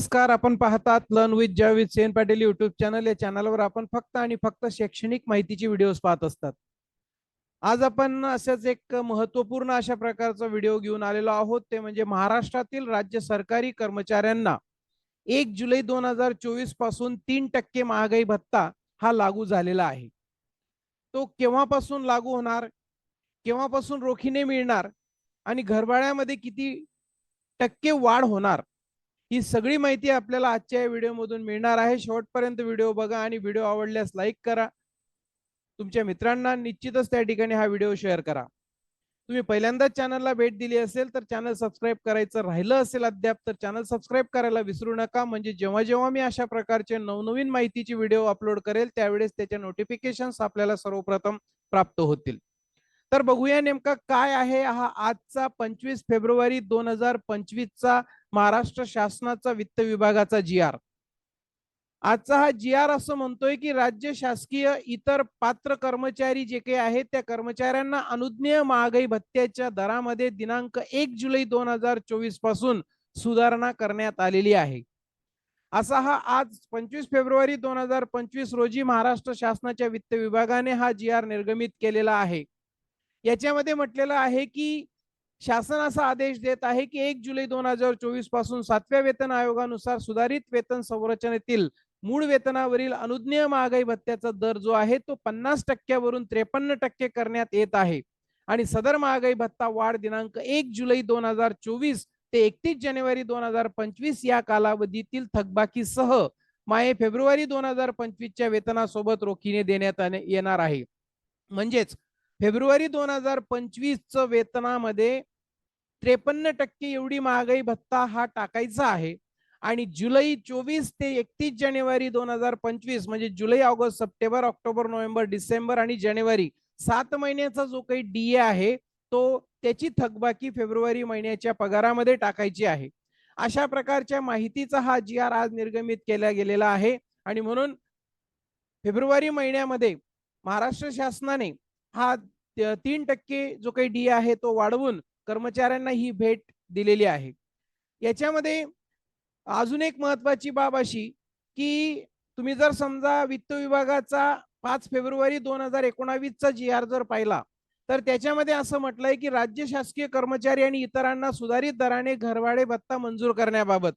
नमस्कार आपण पाहतात learn with Jay with Sen Patil YouTube channel या चॅनलवर आपण फक्त आणि फक्त शैक्षणिक माहितीची व्हिडिओज पाहत असतात. आज आपण असंच एक महत्त्वपूर्ण अशा प्रकारचा व्हिडिओ घेऊन आलेलो आहोत. ते म्हणजे महाराष्ट्रातील राज्य सरकारी कर्मचाऱ्यांना एक जुलै दोन हजार चोवीसपासून तीन टक्के महागाई भत्ता हा लागू झालेला आहे. तो केव्हापासून लागू होणार? केव्हापासून रोखीने मिळणार? आणि घरभाड्यामध्ये किती टक्के वाढ होणार? ही सगळी माहिती आपल्याला आजच्या या व्हिडिओमधून मिळणार आहे. शेवटपर्यंत व्हिडिओ बघा आणि व्हिडिओ आवडल्यास लाईक करा. तुमच्या मित्रांना निश्चितच त्या ठिकाणी हा व्हिडिओ शेअर करा. तुम्ही पहिल्यांदाच चॅनलला भेट दिली असेल तर चॅनल सबस्क्राईब करायचं राहिलं असेल अद्याप तर चॅनल सबस्क्राईब करायला विसरू नका. म्हणजे जेव्हा जेव्हा मी अशा प्रकारचे नवनवीन माहितीची व्हिडिओ अपलोड करेल त्यावेळेस त्याच्या नोटिफिकेशन्स आपल्याला सर्वप्रथम प्राप्त होतील. तर बघूया नेमका काय आहे हा आजचा पंचवीस फेब्रुवारी दोन हजार पंचवीसचा महाराष्ट्र शासनाचा वित्त विभागाचा जी आर आजचा हा जी आर असं म्हणतोय की राज्य शासकीय इतर पात्र कर्मचारी जे काही आहेत त्या कर्मचाऱ्यांना अनुज्ञेय महागाई भत्त्याच्या दरामध्ये दिनांक एक जुलै दोन हजार चोवीसपासून सुधारणा करण्यात आलेली आहे. असा हा आज पंचवीस फेब्रुवारी दोन हजार पंचवीस रोजी महाराष्ट्र शासनाच्या वित्त विभागाने हा जी आर निर्गमित केलेला आहे. याच्यामध्ये म्हटलेलं आहे की शासन असा आदेश देत आहे की एक जुलै दोन हजार चोवीसपासून सातव्या वेतन आयोगानुसार सुधारित वेतन संरचनेतील मूळ वेतनावरील अनुज्ञेय महागाई भत्त्याचा दर जो आहे तो पन्नास टक्क्यावरून त्रेपन्न टक्के करण्यात येत आहे. आणि सदर महागाई भत्ता वाढ दिनांक एक जुलै दोन हजार चोवीस ते एकतीस जानेवारी दोन हजार पंचवीस या कालावधीतील थकबाकीसह माये फेब्रुवारी दोन हजार पंचवीसच्या वेतनासोबत रोखीने देण्यात येणार आहे. म्हणजेच फेब्रुवारी दोन हजार पंचवीस वेतनामध्ये त्रेपन्न टक्के एवढी महागाई भत्ता हा टाकायचा आहे. आणि जुलै चोवीस ते एकतीस जानेवारी दोन हजार पंचवीस म्हणजे जुलै August September October November December आणि जानेवारी सात महिन्याचा जो काही डीए आहे तो त्याची थकबाकी फेब्रुवारी महिन्याच्या पगारामध्ये टाकायची आहे. अशा प्रकारच्या माहितीचा हा जी आर आज निर्गमित केला गेलेला आहे. आणि म्हणून फेब्रुवारी महिन्यामध्ये महाराष्ट्र शासनाने हा तीन टक्के जो काही डी आहे तो वाढवून कर्मचाऱ्यांना ही भेट दिलेली आहे. याच्यामध्ये अजून एक महत्वाची बाब अशी की तुम्ही जर समजा वित्त विभागाचा पाच फेब्रुवारी दोन हजार एकोणावीसचा जी आर जर पाहिला तर त्याच्यामध्ये असं म्हटलंय की राज्य शासकीय कर्मचारी आणि इतरांना सुधारित दराने घरवाडे भत्ता मंजूर करण्याबाबत.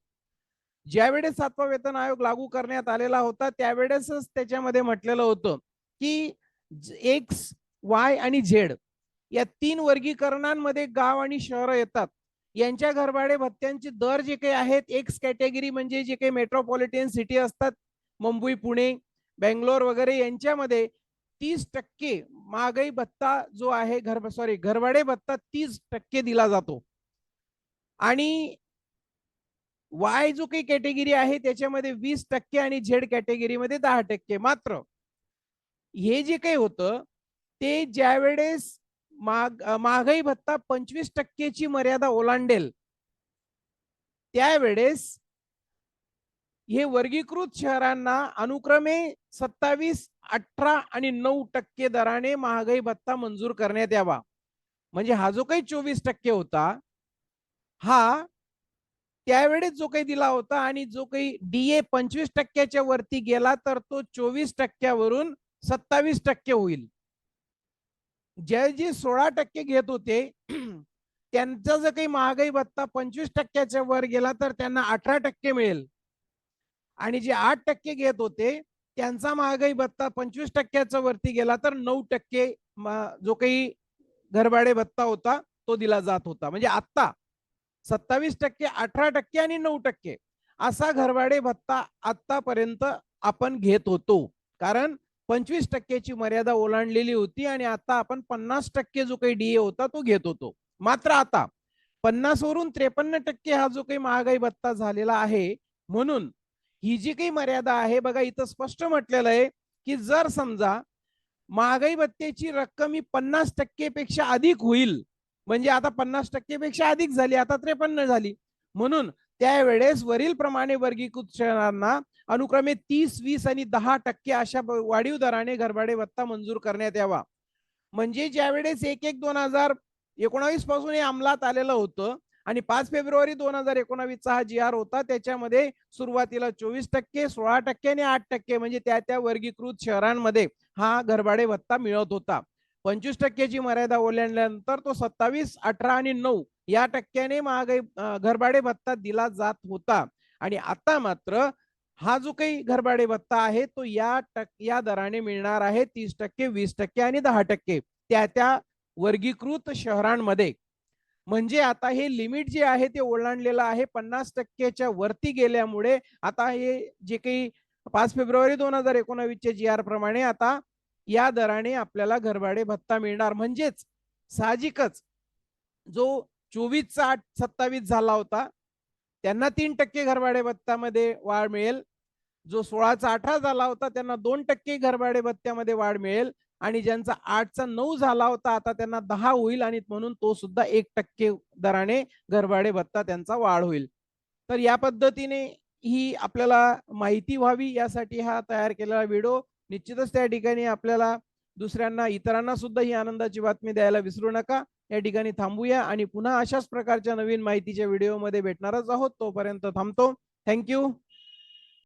ज्यावेळेस सातवा वेतन आयोग लागू करण्यात आलेला होता त्यावेळेसच त्याच्यामध्ये म्हटलेलं होतं की एक्स वाय आणि झेड या तीन वर्गीकरणांमध्ये गाव आणि शहर येतात. यांच्या घरभाडे भत्त्यांचे दर जे काही आहेत एक्स कॅटेगरी म्हणजे जे काही मेट्रोपॉलिटन सिटी असतात मुंबई पुणे बेंगलोर वगैरे यांच्यामध्ये तीस टक्के महागाई भत्ता जो आहे घर सॉरी घरभाडे भत्ता तीस टक्के दिला जातो. आणि वाय जो काही कॅटेगरी आहे त्याच्यामध्ये वीस टक्के आणि झेड कॅटेगरीमध्ये दहा टक्के मात्र. हे जे काही होतं ते ज्या माग महागाई भत्ता पंचवीस टक्केची मर्यादा ओलांडेल. त्यावेळेस हे वर्गीकृत शहरांना अनुक्रमे सत्तावीस अठरा आणि नऊ टक्के दराने महागाई भत्ता मंजूर करण्यात यावा. म्हणजे हा जो काही चोवीस टक्के होता हा त्यावेळेस जो काही दिला होता आणि जो काही डीए पंचवीस टक्क्याच्या वरती गेला तर तो चोवीस टक्क्यावरून सत्तावीस टक्के होईल. जे जे सोळा टक्के घेत होते त्यांचा जर काही महागाई भत्ता पंचवीस टक्क्याच्या वर गेला तर त्यांना अठरा टक्के मिळेल. आणि जे आठ टक्के घेत होते त्यांचा महागाई भत्ता पंचवीस टक्क्याच्या वरती गेला तर नऊ टक्के जो काही घरभाडे भत्ता होता तो दिला जात होता. म्हणजे आता सत्तावीस टक्के अठरा टक्के आणि नऊ टक्के असा घरभाडे भत्ता आतापर्यंत आपण घेत होतो. कारण पंचवीस टक्क्याची मर्यादा ओलांडलेली होती आणि आता आपण पन्नास टक्के जो काही डीए होता तो घेत होतो. मात्र आता पन्नास वरून त्रेपन्न टक्के हा जो काही महागाई भत्ता झालेला आहे म्हणून ही जी काही मर्यादा आहे बघा इथं स्पष्ट म्हटलेलं आहे की जर समजा महागाई भत्त्याची रक्कम ही पन्नास टक्केपेक्षा अधिक होईल म्हणजे आता पन्नास टक्केपेक्षा अधिक झाली आता त्रेपन्न झाली म्हणून त्यावेळेस वरील प्रमाणे वर्गीकृत शहरांना अनुक्रमे तीस वीस आणि दहा टक्के अशा वाढीव दराने घरभाडे भत्ता मंजूर करण्यात यावा. म्हणजे ज्यावेळेस एक एक दोन हजार एकोणावीसपासून हे अंमलात आलेलं होतं आणि पाच फेब्रुवारी दोन हजार एकोणावीसचा हा जी आर होता त्याच्यामध्ये सुरुवातीला चोवीस टक्के सोळा टक्के आणि आठ टक्के म्हणजे त्या त्या वर्गीकृत शहरांमध्ये हा घरभाडे भत्ता मिळत होता. पंचवीस टक्क्याची मर्यादा ओलांडल्यानंतर तो सत्तावीस अठरा आणि नऊ या टक्क्याने महागाई घरभाडे भत्ता दिला जात होता. आणि आता मात्र हा जो काही घरभाडे भत्ता आहे तो या टक या दराने मिळणार आहे तीस टक्के वीस टक्के आणि दहा टक्के त्या त्या वर्गीकृत शहरांमध्ये. म्हणजे आता हे लिमिट जे आहे ते ओलांडलेलं आहे. पन्नास टक्क्याच्या वरती गेल्यामुळे आता हे जे काही पाच फेब्रुवारी दोन हजार एकोणावीसच्या जी आर प्रमाणे आता या दराने आपल्याला घरभाडे भत्ता मिळणार. म्हणजेच साहजिकच जो चोवीसचा आठ सत्तावीस झाला होता त्यांना तीन टक्के घरभाडे भत्त्यामध्ये वाढ मिळेल. जो सोळाचा अठरा झाला होता त्यांना दोन टक्के घरभाडे भत्त्यामध्ये वाढ मिळेल. आणि ज्यांचा आठचा नऊ झाला होता आता त्यांना दहा होईल आणि म्हणून तो सुद्धा एक टक्के दराने घरभाडे भत्ता त्यांचा वाढ होईल. तर या पद्धतीने ही आपल्याला माहिती व्हावी यासाठी हा तयार केलेला व्हिडिओ. निश्चितच त्या ठिकाणी आपल्याला दुसऱ्यांना इतरांना सुद्धा ही आनंदाची बातमी द्यायला विसरू नका. या ठिकाणी थांबूया आणि पुन्हा अशाच प्रकारच्या नवीन माहितीच्या व्हिडिओमध्ये भेटणारच आहोत. तोपर्यंत थांबतो. थँक्यू